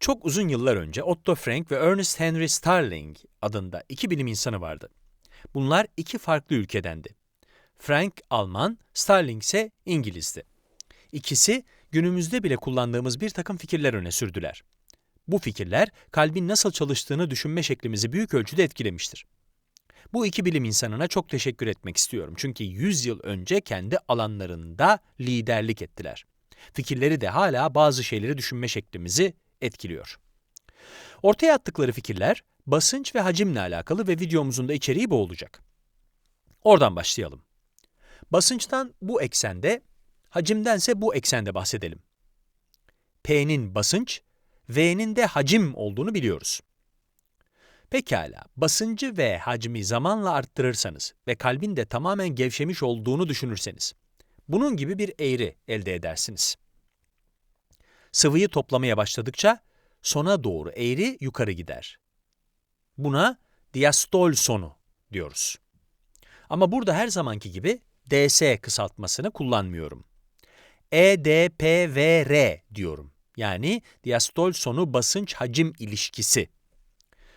Çok uzun yıllar önce Otto Frank ve Ernest Henry Starling adında iki bilim insanı vardı. Bunlar iki farklı ülkedendi. Frank Alman, Starling ise İngilizdi. İkisi günümüzde bile kullandığımız bir takım fikirler öne sürdüler. Bu fikirler kalbin nasıl çalıştığını düşünme şeklimizi büyük ölçüde etkilemiştir. Bu iki bilim insanına çok teşekkür etmek istiyorum çünkü 100 yıl önce kendi alanlarında liderlik ettiler. Fikirleri de hala bazı şeyleri düşünme şeklimizi etkiliyor. Ortaya attıkları fikirler basınç ve hacimle alakalı ve videomuzun da içeriği bu olacak. Oradan başlayalım. Basınçtan bu eksende, hacimdense bu eksende bahsedelim. P'nin basınç, V'nin de hacim olduğunu biliyoruz. Pekala, basıncı ve hacmi zamanla arttırırsanız ve kalbin de tamamen gevşemiş olduğunu düşünürseniz, bunun gibi bir eğri elde edersiniz. Sıvıyı toplamaya başladıkça sona doğru eğri yukarı gider. Buna diastol sonu diyoruz. Ama burada her zamanki gibi ds kısaltmasını kullanmıyorum. EDPVR diyorum. Yani diastol sonu basınç hacim ilişkisi.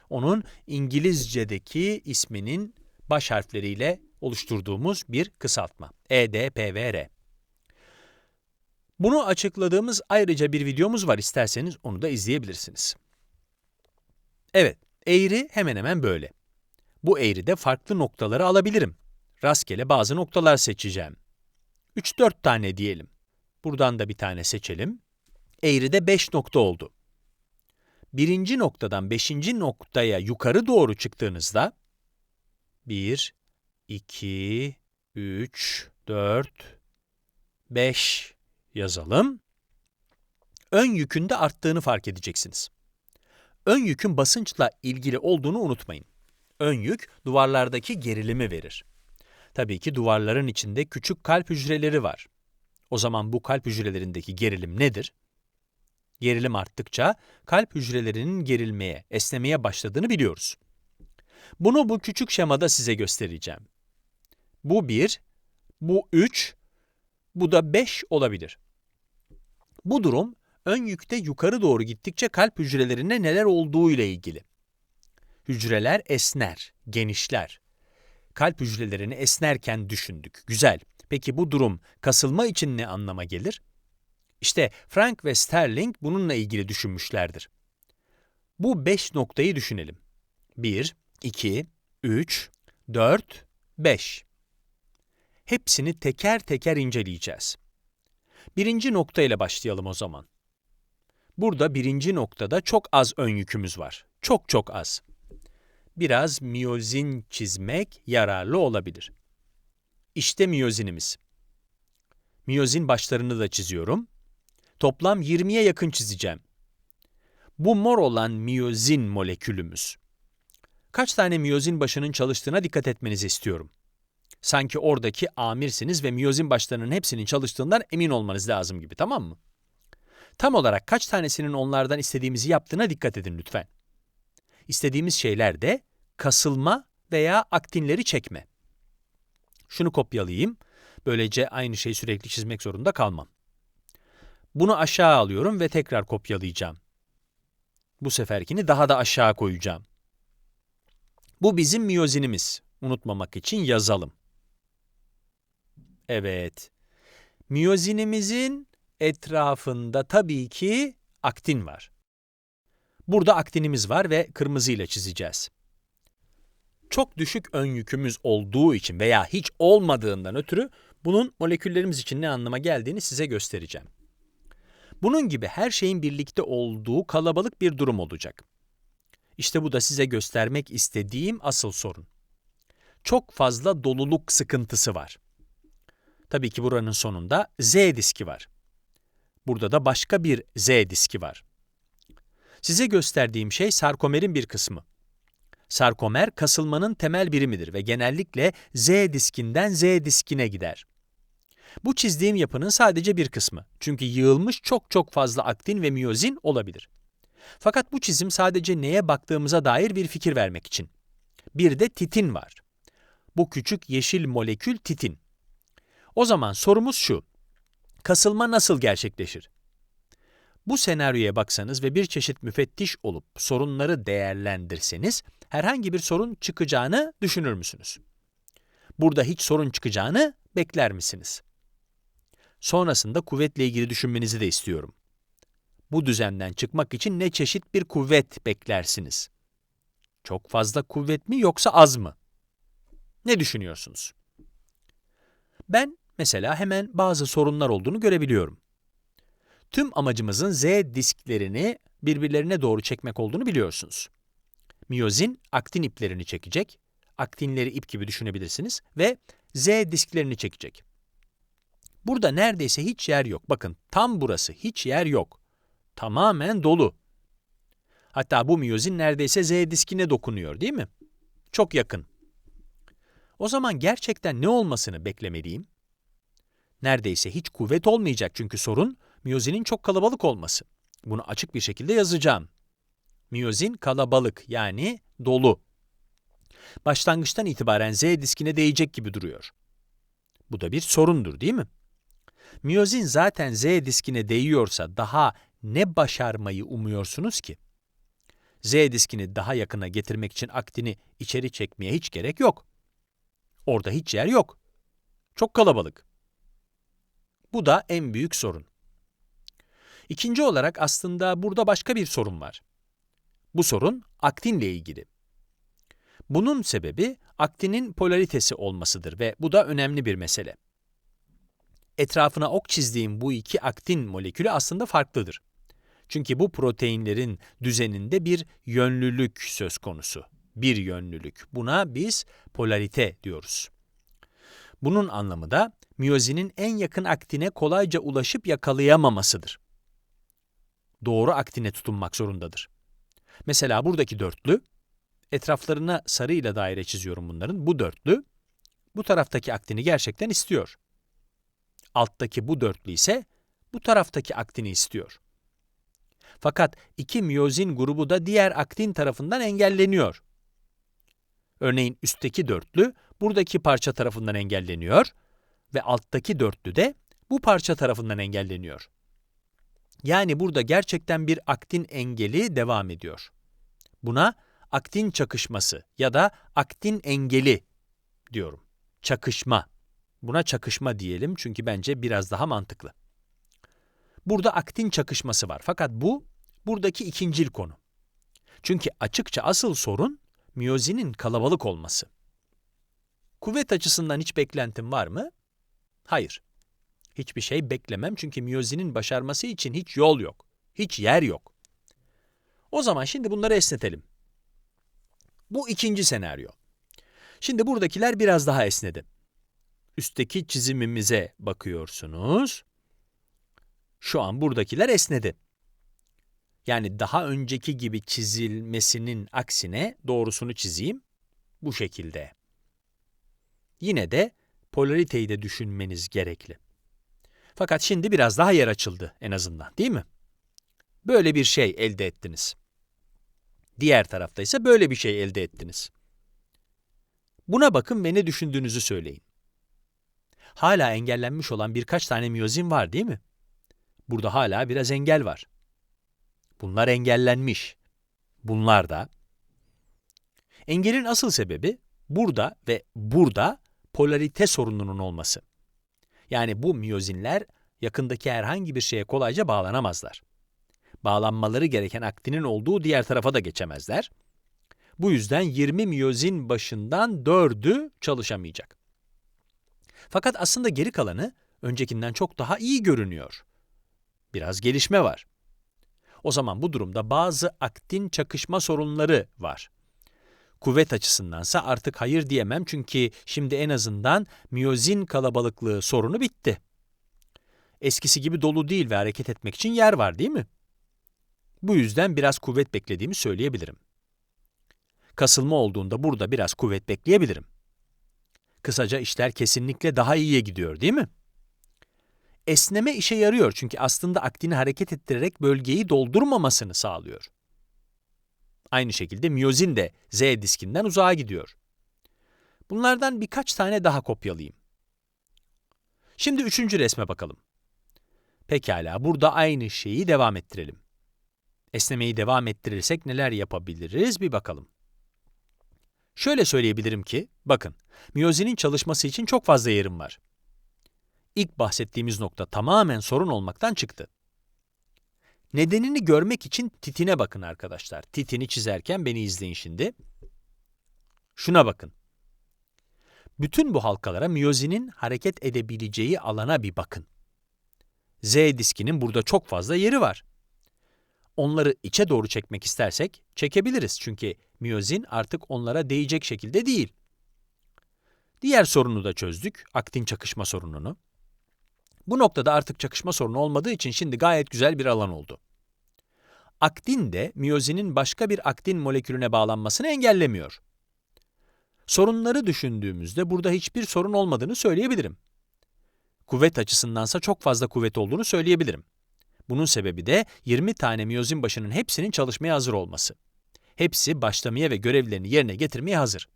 Onun İngilizce'deki isminin baş harfleriyle oluşturduğumuz bir kısaltma. EDPVR. Bunu açıkladığımız ayrıca bir videomuz var isterseniz onu da izleyebilirsiniz. Evet, eğri hemen hemen böyle. Bu eğride farklı noktaları alabilirim. Rastgele bazı noktalar seçeceğim. 3-4 tane diyelim. Buradan da bir tane seçelim. Eğride 5 nokta oldu. Birinci noktadan beşinci noktaya yukarı doğru çıktığınızda 1, 2, 3, 4, 5 yazalım. Ön yükün de arttığını fark edeceksiniz. Ön yükün basınçla ilgili olduğunu unutmayın. Ön yük duvarlardaki gerilimi verir. Tabii ki duvarların içinde küçük kalp hücreleri var. O zaman bu kalp hücrelerindeki gerilim nedir? Gerilim arttıkça kalp hücrelerinin gerilmeye, esnemeye başladığını biliyoruz. Bunu bu küçük şemada size göstereceğim. Bu 1, bu 3, bu da 5 olabilir. Bu durum ön yükte yukarı doğru gittikçe kalp hücrelerinde neler olduğu ile ilgili. Hücreler esner, genişler. Kalp hücrelerini esnerken düşündük. Güzel. Peki bu durum kasılma için ne anlama gelir? İşte Frank ve Sterling bununla ilgili düşünmüşlerdir. Bu beş noktayı düşünelim. 1, 2, 3, 4, 5. Hepsini teker teker inceleyeceğiz. Birinci nokta ile başlayalım o zaman. Burada birinci noktada çok az ön yükümüz var. Çok çok az. Biraz miyozin çizmek yararlı olabilir. İşte miyozinimiz. Miyozin başlarını da çiziyorum. Toplam 20'ye yakın çizeceğim. Bu mor olan miyozin molekülümüz. Kaç tane miyozin başının çalıştığına dikkat etmenizi istiyorum. Sanki oradaki amirsiniz ve miyozin başlarının hepsinin çalıştığından emin olmanız lazım gibi, tamam mı? Tam olarak kaç tanesinin onlardan istediğimizi yaptığına dikkat edin lütfen. İstediğimiz şeyler de kasılma veya aktinleri çekme. Şunu kopyalayayım. Böylece aynı şeyi sürekli çizmek zorunda kalmam. Bunu aşağı alıyorum ve tekrar kopyalayacağım. Bu seferkini daha da aşağı koyacağım. Bu bizim miyozinimiz. Unutmamak için yazalım. Evet. Miyozinimizin etrafında tabii ki aktin var. Burada aktinimiz var ve kırmızı ile çizeceğiz. Çok düşük ön yükümüz olduğu için veya hiç olmadığından ötürü bunun moleküllerimiz için ne anlama geldiğini size göstereceğim. Bunun gibi her şeyin birlikte olduğu kalabalık bir durum olacak. İşte bu da size göstermek istediğim asıl sorun. Çok fazla doluluk sıkıntısı var. Tabii ki buranın sonunda Z diski var. Burada da başka bir Z diski var. Size gösterdiğim şey sarkomerin bir kısmı. Sarkomer kasılmanın temel birimidir ve genellikle Z diskinden Z diskine gider. Bu çizdiğim yapının sadece bir kısmı. Çünkü yığılmış çok çok fazla aktin ve miyozin olabilir. Fakat bu çizim sadece neye baktığımıza dair bir fikir vermek için. Bir de titin var. Bu küçük yeşil molekül titin. O zaman sorumuz şu. Kasılma nasıl gerçekleşir? Bu senaryoya baksanız ve bir çeşit müfettiş olup sorunları değerlendirseniz herhangi bir sorun çıkacağını düşünür müsünüz? Burada hiç sorun çıkacağını bekler misiniz? Sonrasında kuvvetle ilgili düşünmenizi de istiyorum. Bu düzenden çıkmak için ne çeşit bir kuvvet beklersiniz? Çok fazla kuvvet mi yoksa az mı? Ne düşünüyorsunuz? Ben mesela hemen bazı sorunlar olduğunu görebiliyorum. Tüm amacımızın Z disklerini birbirlerine doğru çekmek olduğunu biliyorsunuz. Miyozin aktin iplerini çekecek, aktinleri ip gibi düşünebilirsiniz ve Z disklerini çekecek. Burada neredeyse hiç yer yok. Bakın tam burası hiç yer yok. Tamamen dolu. Hatta bu miyozin neredeyse Z diskine dokunuyor değil mi? Çok yakın. O zaman gerçekten ne olmasını beklemeliyim? Neredeyse hiç kuvvet olmayacak çünkü sorun miyozinin çok kalabalık olması. Bunu açık bir şekilde yazacağım. Miyozin kalabalık yani dolu. Başlangıçtan itibaren Z diskine değecek gibi duruyor. Bu da bir sorundur değil mi? Miyozin zaten Z diskine değiyorsa daha ne başarmayı umuyorsunuz ki? Z diskini daha yakına getirmek için aktini içeri çekmeye hiç gerek yok. Orada hiç yer yok. Çok kalabalık. Bu da en büyük sorun. İkinci olarak aslında burada başka bir sorun var. Bu sorun aktinle ilgili. Bunun sebebi aktinin polaritesi olmasıdır ve bu da önemli bir mesele. Etrafına ok çizdiğim bu iki aktin molekülü aslında farklıdır. Çünkü bu proteinlerin düzeninde bir yönlülük söz konusu. Bir yönlülük. Buna biz polarite diyoruz. Bunun anlamı da miyozinin en yakın aktine kolayca ulaşıp yakalayamamasıdır. Doğru aktine tutunmak zorundadır. Mesela buradaki dörtlü, etraflarına sarı ile daire çiziyorum bunların. Bu dörtlü, bu taraftaki aktini gerçekten istiyor. Alttaki bu dörtlü ise bu taraftaki aktini istiyor. Fakat iki miyozin grubu da diğer aktin tarafından engelleniyor. Örneğin üstteki dörtlü buradaki parça tarafından engelleniyor ve alttaki dörtlü de bu parça tarafından engelleniyor. Yani burada gerçekten bir aktin engeli devam ediyor. Buna aktin çakışması ya da aktin engeli diyorum. Çakışma. Buna çakışma diyelim çünkü bence biraz daha mantıklı. Burada aktin çakışması var fakat bu buradaki ikincil konu. Çünkü açıkça asıl sorun miyozinin kalabalık olması. Kuvvet açısından hiç beklentim var mı? Hayır. Hiçbir şey beklemem çünkü miyozinin başarması için hiç yol yok. Hiç yer yok. O zaman şimdi bunları esnetelim. Bu ikinci senaryo. Şimdi buradakiler biraz daha esnedi. Üstteki çizimimize bakıyorsunuz. Şu an buradakiler esnedi. Yani daha önceki gibi çizilmesinin aksine doğrusunu çizeyim. Bu şekilde. Yine de polariteyi de düşünmeniz gerekli. Fakat şimdi biraz daha yer açıldı en azından değil mi? Böyle bir şey elde ettiniz. Diğer tarafta ise böyle bir şey elde ettiniz. Buna bakın ve ne düşündüğünüzü söyleyin. Hala engellenmiş olan birkaç tane miyozin var değil mi? Burada hala biraz engel var. Bunlar engellenmiş. Bunlar da. Engelin asıl sebebi burada ve burada polarite sorununun olması. Yani bu miyozinler yakındaki herhangi bir şeye kolayca bağlanamazlar. Bağlanmaları gereken aktinin olduğu diğer tarafa da geçemezler. Bu yüzden 20 miyozin başından 4'ü çalışamayacak. Fakat aslında geri kalanı öncekinden çok daha iyi görünüyor. Biraz gelişme var. O zaman bu durumda bazı aktin çakışma sorunları var. Kuvvet açısındansa artık hayır diyemem çünkü şimdi en azından miyozin kalabalıklığı sorunu bitti. Eskisi gibi dolu değil ve hareket etmek için yer var değil mi? Bu yüzden biraz kuvvet beklediğimi söyleyebilirim. Kasılma olduğunda burada biraz kuvvet bekleyebilirim. Kısaca işler kesinlikle daha iyiye gidiyor değil mi? Esneme işe yarıyor çünkü aslında aktini hareket ettirerek bölgeyi doldurmamasını sağlıyor. Aynı şekilde miyozin de Z diskinden uzağa gidiyor. Bunlardan birkaç tane daha kopyalayayım. Şimdi üçüncü resme bakalım. Pekala, burada aynı şeyi devam ettirelim. Esnemeyi devam ettirirsek neler yapabiliriz bir bakalım. Şöyle söyleyebilirim ki, bakın, miyozinin çalışması için çok fazla yerim var. İlk bahsettiğimiz nokta tamamen sorun olmaktan çıktı. Nedenini görmek için titine bakın arkadaşlar. Titini çizerken beni izleyin şimdi. Şuna bakın. Bütün bu halkalara miyozinin hareket edebileceği alana bir bakın. Z diskinin burada çok fazla yeri var. Onları içe doğru çekmek istersek çekebiliriz çünkü miyozin artık onlara değecek şekilde değil. Diğer sorunu da çözdük, aktin çakışma sorununu. Bu noktada artık çakışma sorunu olmadığı için şimdi gayet güzel bir alan oldu. Aktin de miyozinin başka bir aktin molekülüne bağlanmasını engellemiyor. Sorunları düşündüğümüzde burada hiçbir sorun olmadığını söyleyebilirim. Kuvvet açısındansa çok fazla kuvvet olduğunu söyleyebilirim. Bunun sebebi de 20 tane miyozin başının hepsinin çalışmaya hazır olması. Hepsi başlamaya ve görevlerini yerine getirmeye hazır.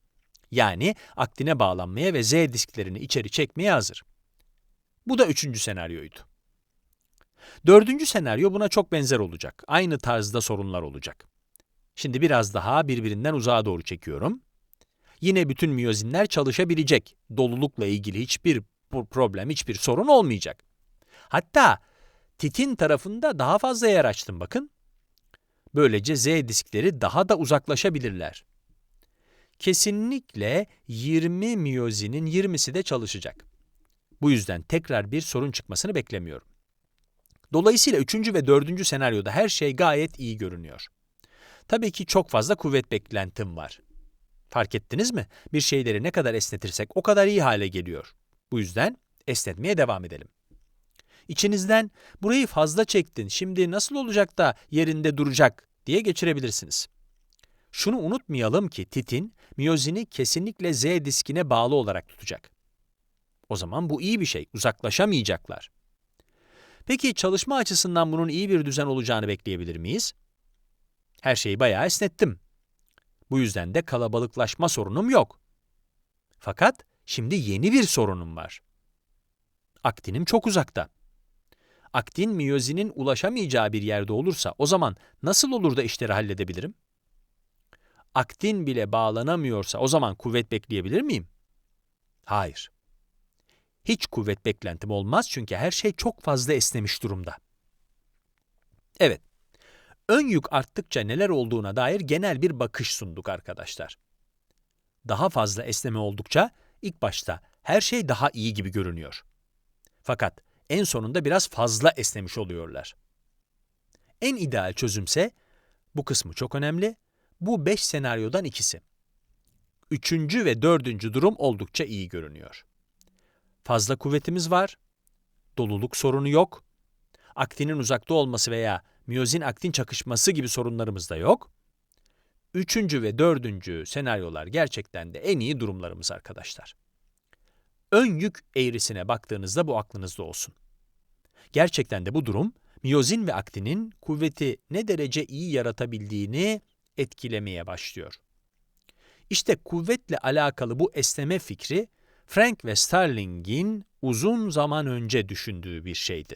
Yani aktine bağlanmaya ve Z disklerini içeri çekmeye hazır. Bu da üçüncü senaryoydu. Dördüncü senaryo buna çok benzer olacak. Aynı tarzda sorunlar olacak. Şimdi biraz daha birbirinden uzağa doğru çekiyorum. Yine bütün miyozinler çalışabilecek. Dolulukla ilgili hiçbir problem, hiçbir sorun olmayacak. Hatta titin tarafında daha fazla yer açtım bakın. Böylece Z diskleri daha da uzaklaşabilirler. Kesinlikle 20 miyozinin 20'si de çalışacak. Bu yüzden tekrar bir sorun çıkmasını beklemiyorum. Dolayısıyla üçüncü ve dördüncü senaryoda her şey gayet iyi görünüyor. Tabii ki çok fazla kuvvet beklentim var. Fark ettiniz mi? Bir şeyleri ne kadar esnetirsek o kadar iyi hale geliyor. Bu yüzden esnetmeye devam edelim. İçinizden burayı fazla çektin, şimdi nasıl olacak da yerinde duracak diye geçirebilirsiniz. Şunu unutmayalım ki titin, miyozini kesinlikle Z diskine bağlı olarak tutacak. O zaman bu iyi bir şey, uzaklaşamayacaklar. Peki çalışma açısından bunun iyi bir düzen olacağını bekleyebilir miyiz? Her şeyi bayağı esnettim. Bu yüzden de kalabalıklaşma sorunum yok. Fakat şimdi yeni bir sorunum var. Aktinim çok uzakta. Aktin miyozinin ulaşamayacağı bir yerde olursa o zaman nasıl olur da işleri halledebilirim? Aktin bile bağlanamıyorsa o zaman kuvvet bekleyebilir miyim? Hayır. Hiç kuvvet beklentim olmaz çünkü her şey çok fazla esnemiş durumda. Evet, ön yük arttıkça neler olduğuna dair genel bir bakış sunduk arkadaşlar. Daha fazla esneme oldukça ilk başta her şey daha iyi gibi görünüyor. Fakat en sonunda biraz fazla esnemiş oluyorlar. En ideal çözümse, bu kısmı çok önemli, bu beş senaryodan ikisi. Üçüncü ve dördüncü durum oldukça iyi görünüyor. Fazla kuvvetimiz var, doluluk sorunu yok, aktinin uzakta olması veya miyozin aktin çakışması gibi sorunlarımız da yok. Üçüncü ve dördüncü senaryolar gerçekten de en iyi durumlarımız arkadaşlar. Ön yük eğrisine baktığınızda bu aklınızda olsun. Gerçekten de bu durum, miyozin ve aktinin kuvveti ne derece iyi yaratabildiğini etkilemeye başlıyor. İşte kuvvetle alakalı bu esneme fikri, Frank ve Starling'in uzun zaman önce düşündüğü bir şeydi.